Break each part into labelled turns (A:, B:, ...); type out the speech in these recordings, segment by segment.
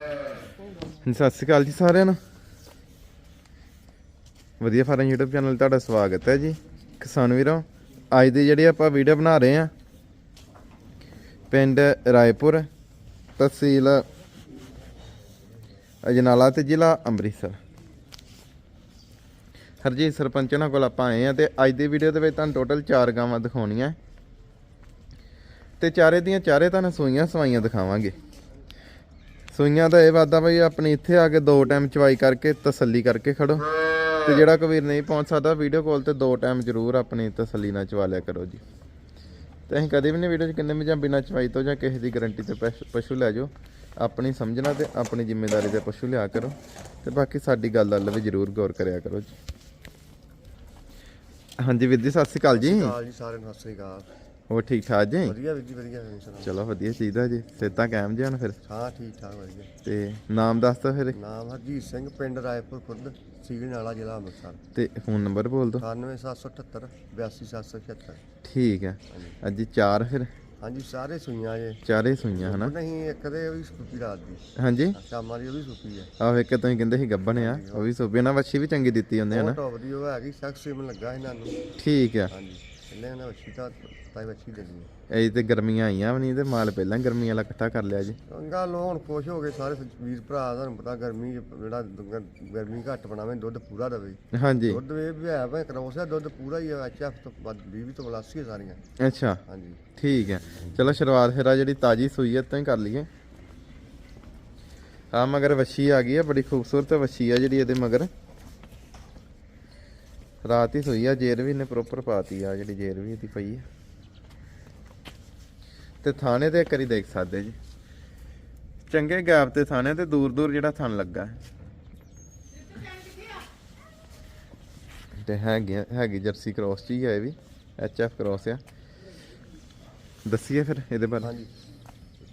A: ਸਤਿ ਸ਼੍ਰੀ ਅਕਾਲ ਜੀ ਸਾਰਿਆਂ ਨੂੰ। ਵਧੀਆ ਫਾਰਮ YouTube ਚੈਨਲ ਤੁਹਾਡਾ ਸਵਾਗਤ ਹੈ ਜੀ। ਕਿਸਾਨ ਵੀਰੋ, ਅੱਜ ਦੀ ਜਿਹੜੀ ਆਪਾਂ ਵੀਡੀਓ ਬਣਾ ਰਹੇ ਆ ਪਿੰਡ ਰਾਏਪੁਰ ਤਹਿਸੀਲ ਅਜਨਾਲਾ ਤੇ ਜ਼ਿਲ੍ਹਾ ਅੰਮ੍ਰਿਤਸਰ। ਹਰਜੀਤ ਸਰਪੰਚ ਨਾਲ ਕੋਲ ਆਪਾਂ ਆਏ ਆ ਤੇ ਅੱਜ ਦੀ ਵੀਡੀਓ ਦੇ ਵਿੱਚ ਤੁਹਾਨੂੰ ਟੋਟਲ 4 ਗਾਵਾਂ ਦਿਖਾਉਣੀਆਂ। ਤੇ ਚਾਰੇ ਦੀਆਂ ਚਾਰੇ ਤੁਹਾਨੂੰ ਸੂਈਆਂ ਸਵਾਈਆਂ ਦਿਖਾਵਾਂਗੇ। ਸੂਈਆਂ ਦਾ ਇਹ ਵਾਦਾ ਬਈ ਆਪਣੀ ਇੱਥੇ ਆ ਕੇ ਦੋ ਟਾਈਮ ਚਵਾਈ ਕਰਕੇ, ਤਸੱਲੀ ਕਰਕੇ ਖੜੋ। ਤੇ ਜਿਹੜਾ ਕਬੀਰ ਨਹੀਂ ਪਹੁੰਚ ਸਕਦਾ ਵੀਡੀਓ ਕਾਲ ਤੇ ਦੋ ਟਾਈਮ ਜ਼ਰੂਰ ਆਪਣੀ ਤਸੱਲੀ ਨਾਲ ਚਵਾ ਲਿਆ ਕਰੋ ਜੀ। ਤੇ ਅਸੀਂ ਕਦੇ ਵੀ ਨਹੀਂ ਵੀਡੀਓ 'ਚ ਕਿੰਨੇ ਵੀ ਜਾਂ ਬਿਨਾਂ ਚਵਾਈ ਤੋਂ ਜਾਂ ਕਿਸੇ ਦੀ ਗਾਰੰਟੀ ਤੇ ਪਸ਼ੂ ਲੈ ਜਾਓ। ਆਪਣੀ ਸਮਝਣਾ ਤੇ ਆਪਣੀ ਜ਼ਿੰਮੇਵਾਰੀ ਤੇ ਪਸ਼ੂ ਲਿਆ ਕਰੋ। ਤੇ ਬਾਕੀ ਸਾਡੀ ਗੱਲ ਵੱਲ ਵੀ ਜ਼ਰੂਰ ਗੌਰ ਕਰਿਆ ਕਰੋ ਜੀ। ਹਾਂਜੀ ਵੀਰ ਜੀ, ਸਤਿ ਸ਼੍ਰੀ ਅਕਾਲ ਜੀ।
B: ਕਾਲ ਜੀ, ਸਾਰਿਆਂ ਨੂੰ ਸਤਿ ਸ੍ਰੀ ਅਕਾਲ।
A: ਹੋਰ ਠੀਕ ਠਾਕ ਜੀ?
B: ਵਧੀਆ ਵੀਰ ਜੀ ਵਧੀਆ ਇਨਸ਼ਾਅੱਲਾ
A: ਚਲੋ ਵਧੀਆ ਚਾਹੀਦਾ ਜੀ। ਸਿੱਧਾ ਕਾਇਮ ਜੀ ਹੁਣ ਫਿਰ।
B: ਹਾਂ ਠੀਕ ਠਾਕ ਵਧੀਆ।
A: ਤੇ ਨਾਮ ਦੱਸ ਦਿਓ ਫਿਰ।
B: ਨਾਮ ਹਰਜੀਤ ਸਿੰਘ ਪਿੰਡ ਰਾਏਪੁਰ ਖੁਰਦ ਸੀਲ ਨਾਲਾ ਜ਼ਿਲ੍ਹਾ ਅੰਮ੍ਰਿਤਸਰ।
A: ਤੇ ਫੋਨ ਨੰਬਰ ਬੋਲ ਦਿਓ।
B: 98778 82776
A: ਠੀਕ ਹੈ ਅੱਜ ਚਾਰ ਫਿਰ।
B: ਹਾਂਜੀ ਸਾਰੇ ਸੁਈਆਂ ਜੇ।
A: ਚਾਰੇ ਸੂਈਆਂ ਹਨਾ?
B: ਨਹੀਂ ਇੱਕ ਦੇ ਉਹ ਵੀ ਸੁੱਕੀ ਰਾਤ ਦੀ।
A: ਹਾਂਜੀ।
B: ਸ਼ਾਮਾਂ ਦੀ ਉਹ ਵੀ ਸੁੱਕੀ ਹੈ
A: ਆਹ ਇੱਕ ਤੁਸੀਂ ਕਹਿੰਦੇ ਸੀ ਗੱਬਣ ਆ। ਉਹ ਵੀ ਸੂਬੇ ਨਾਲ ਵੱਛੀ ਵੀ ਚੰਗੀ ਦਿੱਤੀ ਹੁੰਦੇ ਹਨਾ?
B: ਟੌਪ ਦੀ ਉਹ ਹੈਗੀ ਸਖਤ ਸਿਮ ਲੱਗਾ ਇਹਨਾਂ ਨੂੰ
A: ਠੀਕ ਆ।
B: ਹਾਂਜੀ। ਇਹਨਾਂ ਵੱਛੀ ਤਾਂ ਤਾਈ ਵੱਛੀ ਦੇਣੀ ਹੈ
A: ਇਹ ਤੇ ਗਰਮੀਆਂ ਆਈਆਂ ਵੀ ਨਹੀਂ ਤੇ ਮਾਲ ਪਹਿਲਾਂ ਗਰਮੀਆਂ ਵਾਲਾ ਇਕੱਠਾ ਕਰ ਲਿਆ ਜੀ।
B: ਚੰਗਾ ਲੋ ਹੁਣ ਖੁਸ਼ ਹੋ ਗਏ ਸਾਰੇ ਵੀਰ ਭਰਾ ਤੁਹਾਨੂੰ ਪਤਾ ਗਰਮੀ 'ਚ ਜਿਹੜਾ ਗ- ਗਰਮੀ ਘੱਟ ਬਣਾਵੇਂ ਦੁੱਧ ਪੂਰਾ ਦੇਵੇ।
A: ਹਾਂਜੀ।
B: ਦੁੱਧ ਇਹ ਵੀ ਹੈ ਭਾਵੇਂ ਕਰੋਸ ਹੈ ਦੁੱਧ ਪੂਰਾ ਹੀ ਹੈ ਐਚਐਫ ਤੋਂ ਵੱਧ 20 ਤੋਂ ਪਲੱਸ ਹੀ ਹੈ ਸਾਰੀਆਂ।
A: ਅੱਛਾ।
B: ਹਾਂਜੀ।
A: ਠੀਕ ਹੈ। ਚਲੋ ਸ਼ੁਰੂਆਤ ਫਿਰ ਆ ਜਿਹੜੀ ਤਾਜੀ ਸੂਈ ਹੈ ਤਾਂ ਹੀ ਕਰ ਲਈਏ। ਆ ਮਗਰ ਵੱਛੀ ਆ ਗਈ ਹੈ ਬੜੀ ਖੂਬਸੂਰਤ ਵੱਛੀ ਆ ਜਿਹੜੀ ਇਹਦੇ ਮਗਰ। ਰਾਤ ਹੀ ਸੂਈ ਆ ਜੇਰ ਵੀ ਨੇ ਪ੍ਰੋਪਰ ਪਾਤੀ ਆ, ਜਿਹੜੀ ਜੇਰ ਵੀ ਇਹਦੀ ਪਈ ਆ। ਤੇ ਥਾਣੇ ਤੇ ਇੱਕ ਵਾਰੀ ਦੇਖ ਸਕਦੇ ਜੀ। ਚੰਗੇ ਗੈਪ ਤੇ ਥਾਣੇ ਤੇ ਦੂਰ ਦੂਰ ਜਿਹੜਾ ਥਣ ਲੱਗਾ। ਹੈ ਤੇ ਹੈਗੀ ਹੈਗੀ ਜਰਸੀ ਕ੍ਰੋਸ ਚ ਹੀ ਹੈ ਇਹ ਵੀ ਐਚ ਐਫ ਕ੍ਰੋਸ ਆ। ਦੱਸੀਏ ਫਿਰ ਇਹਦੇ ਬਾਰੇ।
B: ਹਾਂਜੀ।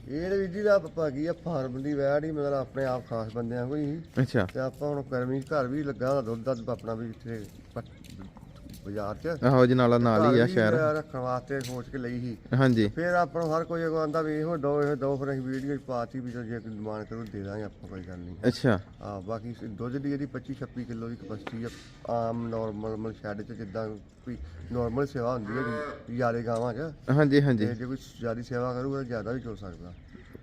B: ਇਹ ਵੀਰ ਜੀ ਦਾ ਆਪਾਂ ਕੀ ਆ ਫਾਰਮ ਦੀ ਵੈੜ ਹੀ ਮਤਲਬ ਆਪਣੇ ਆਪ ਖਾਸ ਬੰਦਿਆਂ ਕੋਈ।
A: ਅੱਛਾ।
B: ਤੇ ਆਪਾਂ ਹੁਣ ਗਰਮੀ 'ਚ ਘਰ ਵੀ ਲੱਗਾ ਹੁੰਦਾ ਦੁੱਧ ਦਾ ਆਪਣਾ ਵੀ ਇੱਥੇ ਪ- ਬਾਜ਼ਾਰ 'ਚ।
A: ਆਹੋ ਜੀ ਨਾਲਾ ਨਾਲ ਹੀ ਆ ਸ਼ਹਿਰ।
B: ਰੱਖਣ ਵਾਸਤੇ ਸੋਚ ਕੇ ਲਈ ਸੀ।
A: ਹਾਂਜੀ।
B: ਫਿਰ ਆਪਾਂ ਨੂੰ ਹਰ ਕੋਈ ਆਂਦਾ ਵੀ ਇਹੋ ਦੋ ਇਹ ਦੋ ਫਿਰ ਅਸੀਂ ਵੀਡੀਓ 'ਚ ਪਾਤੀ ਵੀ ਜੇ ਕੋਈ ਡਿਮਾਂਡ ਕਰੂ ਦੇ ਦਾਂਗੇ ਆਪਾਂ ਕੋਈ ਗੱਲ ਨਹੀਂ।
A: ਅੱਛਾ।
B: ਆ ਬਾਕੀ ਦੁੱਧ ਦੀ ਇਹਦੀ 25 26 ਕਿਲੋ ਦੀ ਕਪੈਸਿਟੀ ਆ ਆਮ ਨਾਰਮਲ ਮਲ ਸ਼ੈਡ 'ਚ ਜਿੱਦਾਂ ਕੋਈ ਨਾਰਮਲ ਸੇਵਾ ਹੁੰਦੀ ਹੈ ਯਾਰੇ ਗਾਵਾਂ 'ਚ।
A: ਹਾਂਜੀ ਹਾਂਜੀ।
B: ਜੇ ਕੋਈ ਜ਼ਿਆਦਾ ਸੇਵਾ ਕਰੂਗਾ ਜ਼ਿਆਦਾ ਵੀ ਚੋ ਸਕਦਾ।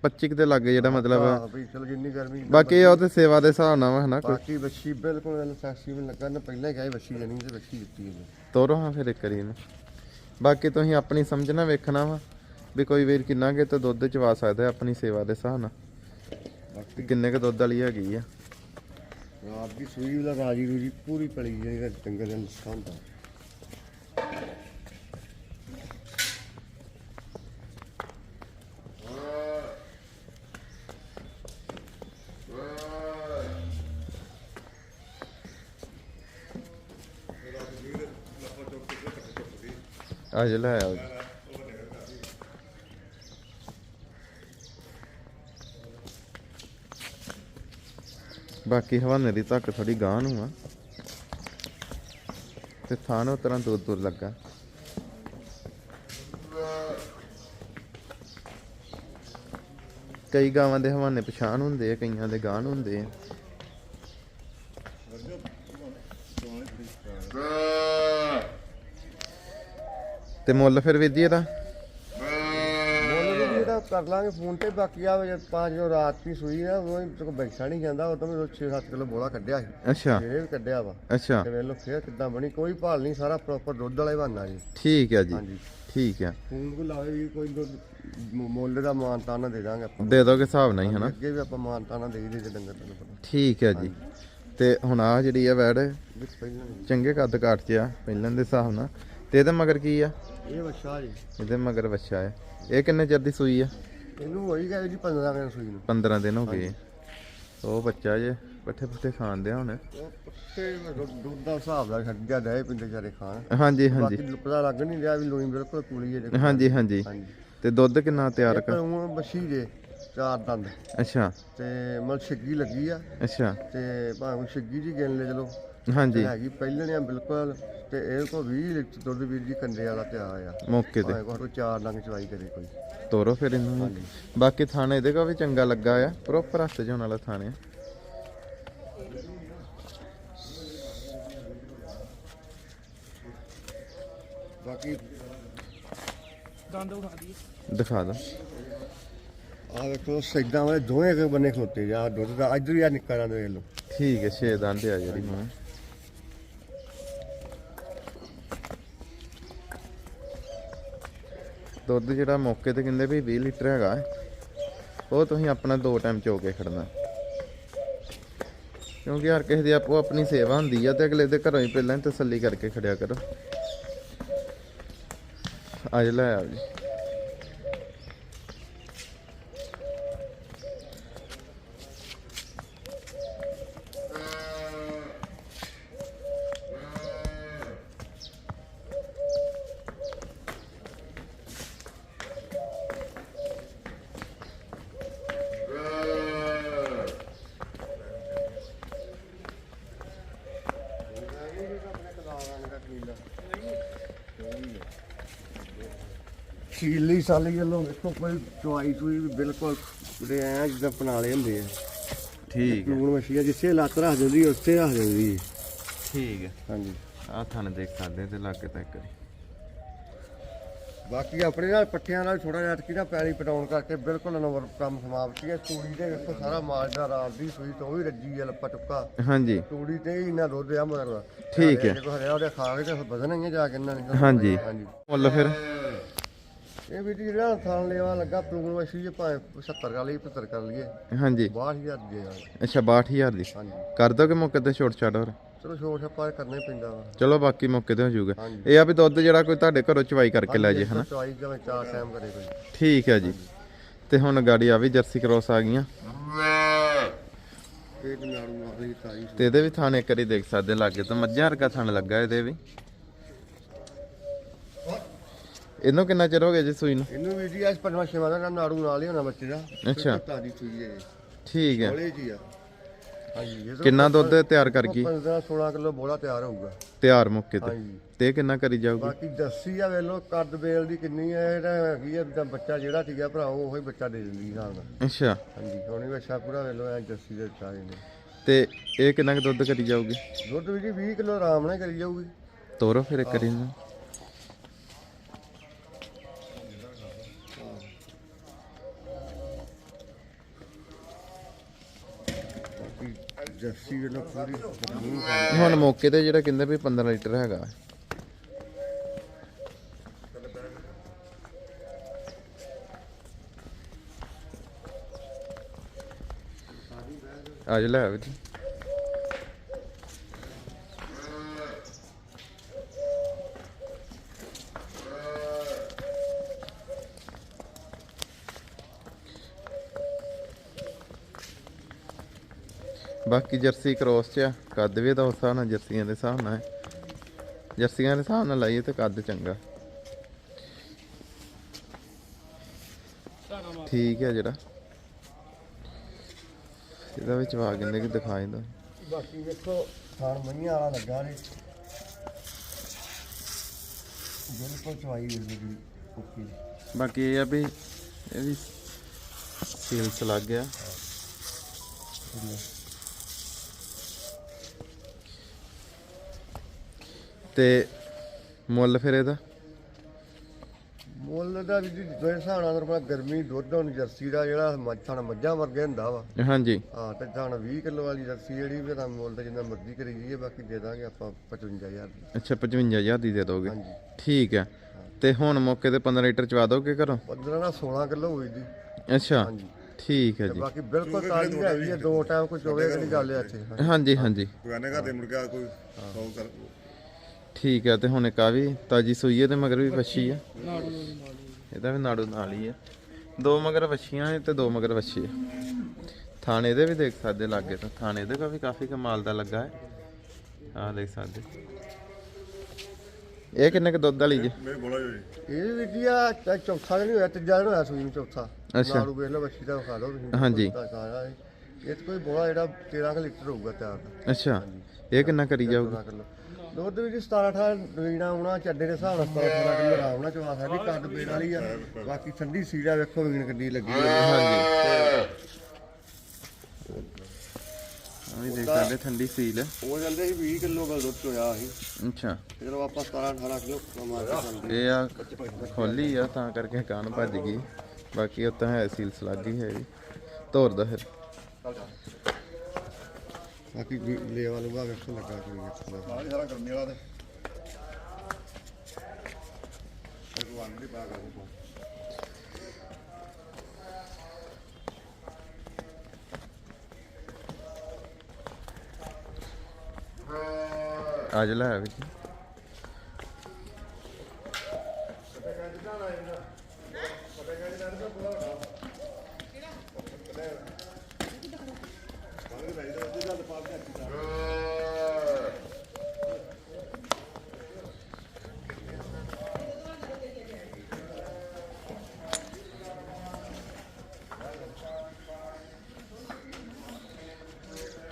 A: 25 ਦੇ ਲੱਗੇ ਜਿਹੜਾ ਮਤਲਬ
B: ਹਾਂ ਵੀ ਚਲੋ ਜਿੰਨੀ ਗਰਮੀ
A: ਬਾਕੀ ਉਹ ਤੇ ਸੇਵਾ ਦੇ ਹਿਸਾਬ ਨਾਲ ਵਾ ਹਨਾ ਕੋਈ?
B: ਬਾਕੀ ਬੱਚੀ ਬਿਲਕੁਲ ਸੈਕਸੀ ਵੀ ਲੱਗਾ ਨਾ ਪਹਿਲਾਂ ਹੀ ਕਹੇ ਬੱਚੀ ਦੇਣੀ ਤੇ ਬੱਚੀ ਦਿੱਤੀ ਇਹਨੇ।
A: ਤੋਰੋ ਹਾਂ ਫਿਰ ਇੱਕ ਵਾਰੀ ਇਹਨੂੰ। ਬਾਕੀ ਤੁਸੀਂ ਆਪਣੀ ਸਮਝਣਾ ਵੇਖਣਾ ਵਾ ਵੀ ਕੋਈ ਵੀਰ ਕਿੰਨਾ ਕਿ ਤੇ ਦੁੱਧ ਚਵਾ ਸਕਦਾ ਹੈ ਆਪਣੀ ਸੇਵਾ ਦੇ ਹਿਸਾਬ ਨਾਲ।
B: ਬਾਕੀ
A: ਕਿੰਨੇ ਕ ਦੁੱਧ ਵਾਲੀ ਹੈਗੀ ਆ?
B: ਰਾਤ ਦੀ ਸੂਈ ਉਹਦਾ ਰਾਜੀ ਰੂਜੀ ਪੂਰੀ ਪਲੀ ਜਿਹੜੀ ਚੰਗੇ ਦਿਨ ਸੰਭਾ
A: ਆ ਲੈ ਆਓ ਬਾਕੀ ਹਵਾਨੇ ਦੀ ਤੱਕ ਥੋੜੀ ਗਾਂ ਨੂੰ ਆ। ਤੇ ਥਾਂ ਨੂੰ ਤਰ੍ਹਾਂ ਦੂਰ ਦੂਰ ਲੱਗਾ। ਕਈ ਗਾਵਾਂ ਦੇ ਹਵਾਨੇ ਪਛਾਣ ਹੁੰਦੇ ਆ, ਕਈਆਂ ਦੇ ਗਾਂ ਹੁੰਦੇ ਆ। ਤੇ ਮੁੱਲ ਫਿਰ ਵੀਰ ਜੀ ਇਹਦਾ?
B: ਮੁੱਲ ਵੀ ਜਿਹੜਾ ਕਰ ਲਾਂਗੇ ਫੋਨ ਤੇ ਬਾਕੀ ਆ ਜੇ ਪੰਜ ਜੋ ਰਾਤ ਦੀ ਸੂਈ ਨਾ ਉਹ ਤੋਂ ਬੈਠਾ ਨਹੀਂ ਜਾਂਦਾ ਉਹ ਤਾਂ ਵੀ 6-7 ਕਿਲੋ ਬੋਲਾ ਕੱਢਿਆ ਸੀ।
A: ਅੱਛਾ।
B: ਸਵੇਰੇ ਵੀ ਕੱਢਿਆ ਵਾ।
A: ਅੱਛਾ।
B: ਤੇ ਵੇਖ ਲਓ ਫੇਰ ਕਿੱਦਾਂ ਬਣੀ ਕੋਈ ਭਾਲ ਨਹੀਂ ਸਾਰਾ ਪ੍ਰੋਪਰ ਦੁੱਧ ਵਾਲਾ ਹੀ ਬਣਨਾ ਜੀ।
A: ਠੀਕ ਹੈ ਜੀ। ਠੀਕ ਹੈ
B: ਫੋਨ ਕੋ ਲਾਵੇ ਵੀ ਕੋਈ ਦੁੱਧ ਮੁੱਲ ਦਾ ਮਾਨਤਾ ਨਾ ਦੇ ਦਾਂਗੇ ਆਪਾਂ।
A: ਦੇ ਦੋਗੇ ਹਿਸਾਬ ਨਾਲ ਹੀ ਹਨਾ?
B: ਅੱਗੇ ਵੀ ਆਪਾਂ ਮਾਨਤਾ ਨਾ ਦੇ ਜੇ ਡੰਗਰ ਤੈਨੂੰ ਪਤਾ।
A: ਠੀਕ ਹੈ ਜੀ। ਤੇ ਹੁਣ ਆ ਜਿਹੜੀ ਆ ਵੈੜ
B: ਨਹੀਂ।
A: ਚੰਗੇ ਕੱਦ ਕਾਟ ਚ ਆ ਪਹਿਲਾਂ ਦੇ ਹਿਸਾਬ ਨਾਲ। ਤੇ ਇਹਦੇ ਮਗਰ ਕੀ ਆ?
B: ਇਹ ਬੱਚਾ ਜੀ।
A: ਇਹਦੇ ਮਗਰ ਬੱਚਾ ਹੈ। ਇਹ ਕਿੰਨੇ ਚਿਰ ਦੀ ਸੂਈ ਆ?
B: ਇਹਨੂੰ ਹੋਈ ਗਿਆ ਜੀ 15 ਦਿਨ ਸੂਈ ਨੂੰ।
A: 15 ਦਿਨ ਹੋ ਗਏ। ਉਹ ਬੱਚਾ ਜੇ ਪੱਠੇ ਪੁੱਠੇ ਖਾਂਦੇ ਆ ਹੁਣ।
B: ਦੁੱਧ ਦਾ ਹਿਸਾਬ ਦਾ ਛੱਡਿਆ ਡਏ ਪਿੰਦੇ ਚਾਰੇ ਖਾਣ।
A: ਹਾਂਜੀ ਹਾਂਜੀ।
B: ਬਾਕੀ ਪਤਾ ਲੱਗ ਨਹੀਂ ਰਿਹਾ ਵੀ ਲੋਈ ਬਿਲਕੁਲ ਕੁਲੀ ਹੈ ਜੇ
A: ਹਾਂਜੀ ਹਾਂਜੀ।
B: ਹਾਂਜੀ।
A: ਤੇ ਦੁੱਧ ਕਿੰਨਾ ਤਿਆਰ ਕਰ
B: ਹੁਣ ਜੇ ਚਾਰ ਦੰਦ।
A: ਅੱਛਾ।
B: ਤੇ ਮਲ ਛਿੱਗੀ ਲੱਗੀ ਆ।
A: ਅੱਛਾ।
B: ਤੇ ਭਾਵੇਂ ਛਿੱਗੀ ਜੀ ਗਿਣ ਲੈ ਚਲੋ।
A: ਹਾਂਜੀ।
B: ਹੈਗੀ ਪਹਿਲਣਿਆ ਬਿਲਕੁਲ ਤੇ ਇਹ ਕੋ 20 ਲੀਟਰ ਦੁੱਧ ਵੀਰ ਜੀ ਕੰਡੇ ਵਾਲਾ ਤਿਆਰ ਆ।
A: ਮੌਕੇ ਤੇ।
B: ਭਾਵੇਂ ਕੋ ਚਾਰ ਲੰਗ ਚਵਾਈ ਕਰੇ ਕੋਈ।
A: ਤੋਰੋ ਫਿਰ ਇਹਨੂੰ। ਵੀ। ਬਾਕੀ ਥਾਣੇ ਇਹਦੇ ਕੋ ਵੀ ਚੰਗਾ ਲੱਗਾ ਆ ਪ੍ਰੋਪਰ ਹੱਥ ਜਾਣ ਵਾਲਾ ਥਾਣੇ ਆ।
B: ਬਾਕੀ
C: ਦੰਦ ਉਠਾ ਦਈਏ।
A: ਦਿਖਾ ਦੋ।
B: ਆ ਵੇਖੋ ਸੈਦਾਂ ਵਾਲੇ ਦੋਵੇਂ ਇੱਕ ਬੰਨੇ ਖਲੋਤੇ ਜਾ ਦੁੱਧ ਦਾ ਇੱਧਰ ਹੀ ਆ ਨਿੱਕਾ ਰਾਂ ਦੇ ਲੋ
A: ਠੀਕ ਹੈ ਛੇ ਦੰਦ ਆ ਜਿਹੜੀ ਮੈਂ ਦੁੱਧ ਜਿਹੜਾ ਮੌਕੇ ਤੇ ਕਹਿੰਦੇ ਵੀ 20 ਲੀਟਰ ਹੈਗਾ ਉਹ ਤੁਸੀਂ ਆਪਣਾ ਦੋ ਟਾਈਮ ਚੋ ਕੇ ਖੜਨਾ। ਕਿਉਂਕਿ ਹਰ ਕਿਸੇ ਦੀ ਆਪੋ ਆਪਣੀ ਸੇਵਾ ਹੁੰਦੀ ਆ ਤੇ ਅਗਲੇ ਦੇ ਘਰੋਂ ਹੀ ਪਹਿਲਾਂ ਹੀ ਤਸੱਲੀ ਕਰਕੇ ਖੜਿਆ ਕਰੋ। ਅੱਜ ਲੈ ਆਓ ਜੀ।
B: ਸੀਲੀ ਸਾਲੀ ਵੱਲੋਂ ਵੇਖੋ ਕੋਈ ਚਵਾਈ ਚੂਈ ਵੀ ਬਿਲਕੁਲ ਜਿਹੜੇ ਐ ਜਿੱਦਾਂ ਪਨਾਲੇ ਹੁੰਦੇ ਆ।
A: ਠੀਕ ਹੈ
B: ਲੂਣ ਮੱਛੀ ਆ ਜਿੱਥੇ ਲੱਤ ਰੱਖ ਦਿੰਦੀ ਉੱਥੇ ਰੱਖ ਦਿੰਦੀ।
A: ਠੀਕ ਹੈ
B: ਹਾਂਜੀ।
A: ਆਹ ਥਣ ਦੇਖ ਸਕਦੇ ਤੇ ਲਾਗੇ ਤੱਕ
B: ਬਾਕੀ ਆਪਣੇ ਨਾਲ ਪੱਠਿਆਂ ਨਾਲ ਥੋੜਾ ਜਿਹਾ ਅਟਕੀ ਨਾ ਪੈਲੀ ਪਟਾਉਣ ਕਰਕੇ ਬਿਲਕੁਲ ਨੰਬਰ ਕੰਮ ਸਮਾਪਤੀ ਹੈ ਤੂੜੀ ਦੇ ਵੇਖੋ ਸਾਰਾ ਮਾਲ ਦਾ ਰਾਤ ਦੀ ਸੂਈ ਤੋਂ ਵੀ ਰੱਜੀ ਆ ਲੱਪਾ ਟੁੱਕਾ
A: ਹਾਂਜੀ।
B: ਤੂੜੀ ਤੇ ਹੀ ਇੰਨਾ ਦੁੱਧ ਆ ਮਗਰ।
A: ਠੀਕ ਹੈ।
B: ਜੇ ਹਰਿਆ ਉਹਦੇ ਖਾ ਕੇ ਤੇ ਵਧਣਾ ਹੀ ਜਾ ਕੇ ਇਹਨਾਂ ਨੇ।
A: ਹਾਂਜੀ।
B: ਹਾਂਜੀ।
A: ਮੁੱਲ ਫਿਰ?
B: ਇਹ ਵੀ ਜਿਹੜਾ ਥਾਂ ਲੈਵਾ ਲੱਗਾ ਪਲੂਣ ਮੱਛੀ ਜੇ ਭਾਵੇਂ 70 ਕਰ ਲਈ 75 ਕਰ ਲਈਏ।
A: ਹਾਂਜੀ।
B: 62000 ਦੇ
A: ਅੱਛਾ 62000 ਦੀ।
B: ਹਾਂਜੀ।
A: ਕਰ ਦੋਗੇ ਮੌਕੇ ਤੇ ਛੋਟ ਛਾਟ ਹੋਰ?
B: ਚਲੋ ਛੋਟ ਛੱਪਾ ਕਰਨਾ ਹੀ ਪੈਂਦਾ ਵਾ।
A: ਚਲੋ ਬਾਕੀ ਮੌਕੇ ਤੇ ਹੋ ਜਾਊਗਾ।
B: ਹਾਂਜੀ।
A: ਇਹ ਆ ਵੀ ਦੁੱਧ ਜਿਹੜਾ ਕੋਈ ਤੁਹਾਡੇ ਘਰੋਂ ਚਵਾਈ ਕਰਕੇ ਲੈ ਜੇ ਹਨਾ?
B: ਚਵਾਈ ਜਿਵੇਂ ਚਾਰ ਟਾਈਮ ਕਰੇ ਕੋਈ।
A: ਠੀਕ ਹੈ ਜੀ। ਤੇ ਹੁਣ ਗਾੜੀ ਆ ਵੀ ਜਰਸੀ ਕ੍ਰੋਸ ਆ ਗਈਆਂ।
B: ਇਹ ਨਾੜੂ ਮਾਰੀ ਤਾਈ
A: ਤੇ ਇਹਦੇ ਵੀ ਥਾਣੇ ਕਰੀ ਦੇਖ ਸਕਦੇ ਲਾਗੇ ਤਾਂ ਮੱਝਾਂ ਵਰਗਾ ਥਣ ਲੱਗਾ ਇਹਦੇ ਵੀ। ਇਹਨੂੰ ਕਿੰਨਾ ਚਿਰ ਹੋ ਗਿਆ ਜੀ ਸੂਈ ਨੂੰ?
B: ਇਹਨੂੰ ਵੀ ਜੀ ਅੱਜ ਪੰਜਵਾਂ ਛੇਵਾਂ ਦਾ ਨਾੜੂ ਨਾਲ ਹੀ ਹੋਣਾ ਬੱਚੇ ਦਾ।
A: ਅੱਛਾ।
B: ਤਾਜੀ ਸੂਈ ਹੈ
A: ਠੀਕ ਹੈ।
B: ਬੋਲੇ ਜੀ ਆ। ਹਾਂਜੀ
A: ਕਿੰਨਾ ਦੁੱਧ ਤਿਆਰ ਕਰ ਗਈ?
B: 15 16 ਕਿਲੋ ਬੋਲਾ ਤਿਆਰ ਹੋਊਗਾ।
A: ਤਿਆਰ ਮੌਕੇ ਤੇ।
B: ਹਾਂਜੀ।
A: ਤੇ ਕਿੰਨਾ ਕਰੀ ਜਾਊਗੀ?
B: ਬਾਕੀ ਦੱਸੀ ਆ ਵੇਲੋ ਕੱਦ ਬੇਲ ਦੀ ਕਿੰਨੀ ਹੈ ਇਹਦਾ ਹੈਗੀ ਆ ਜਿੱਦਾਂ ਬੱਚਾ ਜਿਹੜਾ ਸੀਗਾ ਭਰਾ ਉਹ ਹੀ ਬੱਚਾ ਦੇ ਦਿੰਦੀ ਹਿਸਾਬ ਨਾਲ।
A: ਅੱਛਾ।
B: ਹਾਂਜੀ ਹੁਣ ਵੀ ਅੱਛਾ ਪੂਰਾ ਵੇਲੋ ਐ ਦੱਸੀ ਦੇ ਚਾਰੇ ਨੇ
A: ਤੇ ਇਹ ਕਿੰਨਾ ਕੁ ਦੁੱਧ ਕਰੀ ਜਾਊਗੀ?
B: ਦੁੱਧ ਵੀ ਜੀ 20 ਕਿਲੋ ਆਰਾਮ ਨਾਲ ਕਰੀ ਜਾਊਗੀ।
A: ਤੋਰੋ ਫਿਰ ਇੱਕ ਵਾਰੀ ਨੂੰ
B: ਬਾਕੀ ਜੱਸੀ ਪੂਰੀ ਬਕਮੂਨ ਖਾਂਦੀ।
A: ਹੁਣ ਮੌਕੇ ਤੇ ਜਿਹੜਾ ਕਹਿੰਦੇ ਵੀ 15 ਲੀਟਰ ਹੈਗਾ ਅੱਜ ਲੈ ਆਵੇ ਜੀ ਬਾਕੀ ਜਰਸੀ ਕ੍ਰੋਸ ਚ ਆ ਕੱਦ ਵੀ ਉਸ ਹਿਸਾਬ ਨਾਲ ਜਰਸੀਆਂ ਦੇ ਹਿਸਾਬ ਨਾਲ ਜਰਸੀਆਂ ਦੇ ਹਿਸਾਬ ਨਾਲ ਲਾਈਏ ਤੇ ਕੱਦ ਚੰਗਾ। ਠੀਕ ਹੈ ਜਿਹੜਾ। ਇਹਦਾ ਵਿੱਚ ਵਾ ਕਹਿੰਦੇ ਕਿ ਦਿਖਾਈ ਦੋ
B: ਬਾਕੀ ਵੇਖੋ ਥਾਣ ਮਈਆਂ ਵਾਲਾ ਲੱਗਾ ਨੇ ਬਿਲਕੁਲ ਚਵਾਈ ਦੀ ਓਕੇ
A: ਬਾਕੀ ਇਹ ਆ ਵੀ ਇਹ ਵੀ ਸੇਲਸ ਲੱਗ ਗਿਆ। ਤੇ ਮੁੱਲ ਫਿਰ ਇਹਦਾ?
B: ਮੁੱਲ ਦਾ ਵੀ ਜੀ ਦੋਏ ਹਿਸਾਬ ਨਾਲ ਗਰਮੀ ਦੁੱਧ ਹੁਣ ਜਰਸੀ ਦਾ ਜਿਹੜਾ ਮੱਝਾਂ ਮੱਝਾਂ ਵਰਗੇ ਹੁੰਦਾ ਵਾ।
A: ਹਾਂਜੀ।
B: ਹਾਂ ਤੇ ਜਾਣ 20 ਕਿਲੋ ਵਾਲੀ ਜਰਸੀ ਜਿਹੜੀ ਵੀ ਤਾਂ ਮੁੱਲ ਤਾਂ ਜਿੰਨਾ ਮਰਜ਼ੀ ਕਰੀ ਜਾਈਏ ਬਾਕੀ ਦੇ ਦਾਂਗੇ ਆਪਾਂ 55000 ਦੀ।
A: ਅੱਛਾ 55000 ਦੀ ਦੇ ਦੋਗੇ?
B: ਹਾਂਜੀ।
A: ਠੀਕ ਹੈ ਤੇ ਹੁਣ ਮੌਕੇ ਤੇ 15 ਲੀਟਰ ਚਵਾ ਦੋਗੇ ਘਰੋਂ?
B: 15 ਨਾਲ 16 ਕਿਲੋ ਹੋਈ ਦੀ
A: ਅੱਛਾ
B: ਹਾਂਜੀ।
A: ਠੀਕ ਹੈ
B: ਤੇ
A: ਜੀ।
B: ਬਾਕੀ ਬਿਲਕੁਲ ਤਾਜ਼ੀ ਹੈਗੀ ਹੈ ਦੋ ਟਾਈਮ ਕੋਈ ਚੋਵੇ ਕਿਹੜੀ ਗੱਲ ਹੈ ਇੱਥੇ।
A: ਹਾਂਜੀ ਹਾਂਜੀ।
D: ਬਗਾਨੇ ਘਰ ਦੇ ਮੁੜ ਕੇ ਕੋਈ ਸੌ ਕਰ
A: ਠੀਕ ਹੈ ਤੇ ਹੁਣ ਇੱਕ ਆ ਵੀ ਤਾਜੀ ਸੂਈ ਹੈ ਤੇ ਮਗਰ ਵੀ ਵੱਛੀ ਆ।
C: ਨਾਲ
A: ਇਹਦਾ ਵੀ ਨਾੜੂ ਨਾਲ ਹੀ ਆ। ਦੋ ਮਗਰ ਵੱਛੀਆਂ ਤੇ ਦੋ ਮਗਰ ਵੱਛੀ ਆ। ਥਾਣੇ ਦੇ ਵੀ ਦੇਖ ਸਕਦੇ ਲਾਗੇ ਤਾਂ। ਥਾਣੇ ਦੇ ਵੀ ਕਾਫੀ ਕਮਾਲ ਦਾ ਲੱਗਾ ਹੈ। ਆਹ ਦੇਖ ਸਕਦੇ। ਇਹ ਕਿੰਨੇ ਕ ਦੁੱਧ ਵਾਲੀ ਜੀ?
D: ਮੇਰੇ ਬੋਲਾ ਜੀ।
B: ਇਹ ਵੀ ਜੀ ਆ ਚਾਹੇ ਚੌਥਾ ਦਿਨ ਹੀ ਹੋਇਆ ਤੀਜਾ ਦਿਨ ਹੋਇਆ ਸੂਈ ਨੂੰ ਚੌਥਾ।
A: ਅੱਛਾ।
B: ਨਾੜੂ ਵੇਖ ਲਓ ਬੱਚੀ ਦਾ ਖਾ ਲਓ ਤੁਸੀਂ।
A: ਹਾਂਜੀ।
B: ਦੁੱਧ ਦਾ ਸਾਰਾ ਇਹ। ਇਹ 'ਚ ਕੋਈ ਬੋਲਾ ਜਿਹੜਾ 13 ਕੁ ਲੀਟਰ ਹੋਊਗਾ ਤਿਆਰ ਦਾ।
A: ਅੱਛਾ। ਇਹ ਕਿੰਨਾ ਕਰੀ ਜਾਊਗੀ?
B: 14 ਕਿਲੋ ਦੁੱਧ ਵੀ ਜੀ 17 18 ਲੀਣਾ ਆਉਣਾ ਚੱਡੇ ਦੇ ਹਿਸਾਬ ਨਾਲ 17 18 ਕਿਲੋ ਆਰਾਮ ਨਾਲ ਚਵਾ ਸਕਦੀ ਕੱਦ ਬੇੜ ਵਾਲੀ ਆ। ਬਾਕੀ ਠੰਡੀ ਸੀੜਾ ਵੇਖੋ ਵੀਣ ਕਿੰਨੀ ਲੱਗੀ ਆ।
A: ਹਾਂਜੀ। ਆ ਵੀ ਦੇਖ ਸਕਦੇ ਠੰਡੀ ਸੀਲ ਹੈ
B: ਉਹ ਜਾਂਦੇ ਸੀ 20 ਕਿਲੋ ਦਾ ਦੁੱਧ ਚੋਇਆ ਸੀ।
A: ਅੱਛਾ।
B: ਤੇ ਜਦੋਂ ਆਪਾਂ 17 18 ਕਿਲੋ ਮਾਰ ਕੇ ਚੱਲਦੇ
A: ਇਹ ਆ ਖੋਲੀ ਆ ਤਾਂ ਕਰਕੇ ਕਾਨ ਭੱਜ ਗਈ। ਬਾਕੀ ਉਹ ਤਾਂ ਹੈ ਸੀਲ ਸਲਾਗੀ ਹੈ ਵੀ ਤੋਰ ਦਾ ਫਿਰ।
B: ਬਾਕੀ ਲੇਵਾ ਲੂਗਾ ਵੇਖੋ ਲੱਗਾ ਕੋਈ ਵੇਖੋ
D: ਸਾਰੇ ਸਾਰਾ ਕਰਨੇ ਵਾਲਾ ਤੇ। ਭਗਵਾਨ ਦੀ ਪਾ ਕਰ
A: ਅੱਜ ਲੈ ਵੀ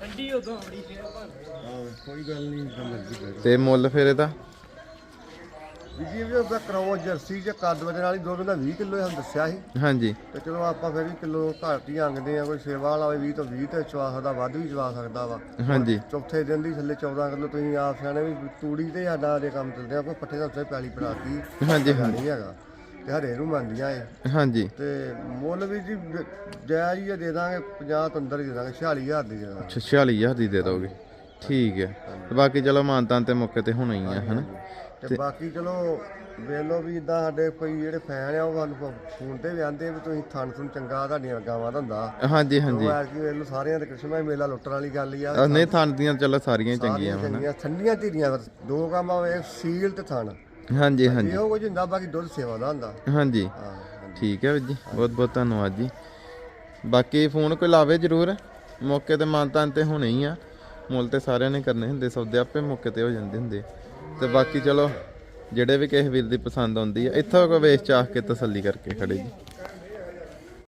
C: ਠੰਡੀ ਉਦੋਂ ਬੜੀ ਫੇਰ ਭਾਂ
B: ਹਾਂ ਕੋਈ ਗੱਲ ਨਹੀਂ ਕਰੋ
A: ਤੇ ਮੁੱਲ ਫਿਰ ਇਹਦਾ?
B: ਜੀ ਵੀ ਉਹਦਾ ਕਰਾਓ ਜਰਸੀ ਜਾਂ ਕੱਦ ਵਜਨ ਵਾਲੀ ਦੁੱਧ ਦਾ 20 ਕਿਲੋ ਸਾਨੂੰ ਦੱਸਿਆ ਸੀ।
A: ਹਾਂਜੀ।
B: ਤੇ ਚਲੋ ਆਪਾਂ ਫਿਰ ਵੀ ਕਿਲੋ ਘੱਟ ਹੀ ਆਂਗਦੇ ਆ ਕੋਈ ਸੇਵਾ ਵਾਲਾ ਹੋਵੇ 20 ਤੋਂ 20 ਤੇ ਚਵਾ ਸਕਦਾ ਵੱਧ ਵੀ ਚਵਾ ਸਕਦਾ ਵਾ।
A: ਹਾਂਜੀ।
B: ਚੌਥੇ ਦਿਨ ਦੀ ਥੱਲੇ 14 ਕਿਲੋ ਤੁਸੀਂ ਆਪ ਸਿਆਣੇ ਵੀ ਤੂੜੀ ਤੇ ਸਾਡਾ ਦੇ ਕੰਮ ਚੱਲਦੇ ਆ ਕੋਈ ਪੱਠੇ ਦਾ ਉੱਤੇ ਪੈਲੀ ਪੜਾਤੀ
A: ਹਾਂਜੀ ਹਾਂਜੀ।
B: ਹੈਗਾ। ਤੇ ਹਰੇ ਨੂੰ ਮੰਗਦੀਆਂ ਏ
A: ਹਾਂਜੀ।
B: ਤੇ ਮੁੱਲ ਵੀ ਜੀ ਜਾਇਜ਼ ਹੀ ਆ, ਦੇ ਦਾਂਗੇ 50 ਤੋਂ ਅੰਦਰ ਹੀ ਦੇ ਦਾਂਗੇ 46000 ਦੀ ਦੇ ਦਾਂਗੇ।
A: ਅੱਛਾ 46000 ਦੀ ਦੇ ਦੋਗੇ। ਠੀਕ ਹੈ। ਤੇ ਬਾਕੀ ਚਲੋ ਮਾਨਤਾਨ ਤੇ ਮੌਕੇ ਤੇ ਹੋਣਾ ਹੀ ਆ ਹਨਾ?
B: ਤੇ ਬਾਕੀ ਚਲੋ ਵੇਖ ਲਓ ਵੀ ਇਦਾਂ ਸਾਡੇ ਕੋਈ ਜਿਹੜੇ ਫੈਨ ਆ ਉਹ ਸਾਨੂੰ ਫੋਨ ਤੇ ਵੀ ਆਂਦੇ ਵੀ ਤੁਸੀਂ ਥਣ ਥਣ ਚੰਗਾ ਤੁਹਾਡੀਆਂ ਗਾਵਾਂ ਦਾ ਹੁੰਦਾ।
A: ਹਾਂਜੀ ਹਾਂਜੀ।
B: ਉਹ ਐਰਕੀ ਵੇਖ ਲਓ ਸਾਰਿਆਂ ਦੇ ਕ੍ਰਿਸ਼ਨ ਮੇਲਾ ਲੁੱਟਣ ਵਾਲੀ ਗੱਲ ਹੀ ਆ।
A: ਆ, ਨਹੀਂ ਥਣ ਦੀਆਂ ਚਲੋ ਸਾਰੀਆਂ ਹੀ ਚੰਗੀਆਂ
B: ਸਾਰੀਆਂ ਚੰਗੀਆਂ ਠੰਡੀਆਂ ਧੀਰੀਆਂ ਦੋ ਕੰਮ ਆਵੇ ਸੀਲ ਤੇ ਥਣ।
A: ਹਾਂਜੀ ਹਾਂਜੀ।
B: ਇਹੋ ਕੁਝ ਹੁੰਦਾ ਬਾਕੀ ਦੁੱਧ ਸੇਵਾ ਦਾ ਹੁੰਦਾ।
A: ਹਾਂਜੀ।
B: ਹਾਂ।
A: ਠੀਕ ਹੈ ਵੀਰ ਜੀ ਬਹੁਤ ਬਹੁਤ ਧੰਨਵਾਦ ਜੀ। ਬਾਕੀ ਫੋਨ ਕੋਈ ਲਾਵੇ ਜਰੂਰ ਮੌਕੇ ਤੇ ਮਾਨਤਾਨ ਤੇ ਹੋਣੇ ਹੀ ਆ। ਮੁੱਲ ਤੇ ਸਾਰਿਆਂ ਨੇ ਕਰਨੇ ਹੁੰਦੇ ਸੌਦੇ ਆਪੇ ਮੌਕੇ ਤੇ ਹੋ ਜਾਂਦੇ ਹੁੰਦੇ। ਤੇ ਬਾਕੀ ਚਲੋ ਜਿਹੜੇ ਵੀ ਕਿਸੇ ਵੀਰ ਦੀ ਪਸੰਦ ਆਉਂਦੀ ਆ ਇੱਥੋਂ ਕੋਈ ਵੇਚ ਚਾਹ ਕੇ ਤਸੱਲੀ ਕਰਕੇ ਖੜੇ ਜੀ।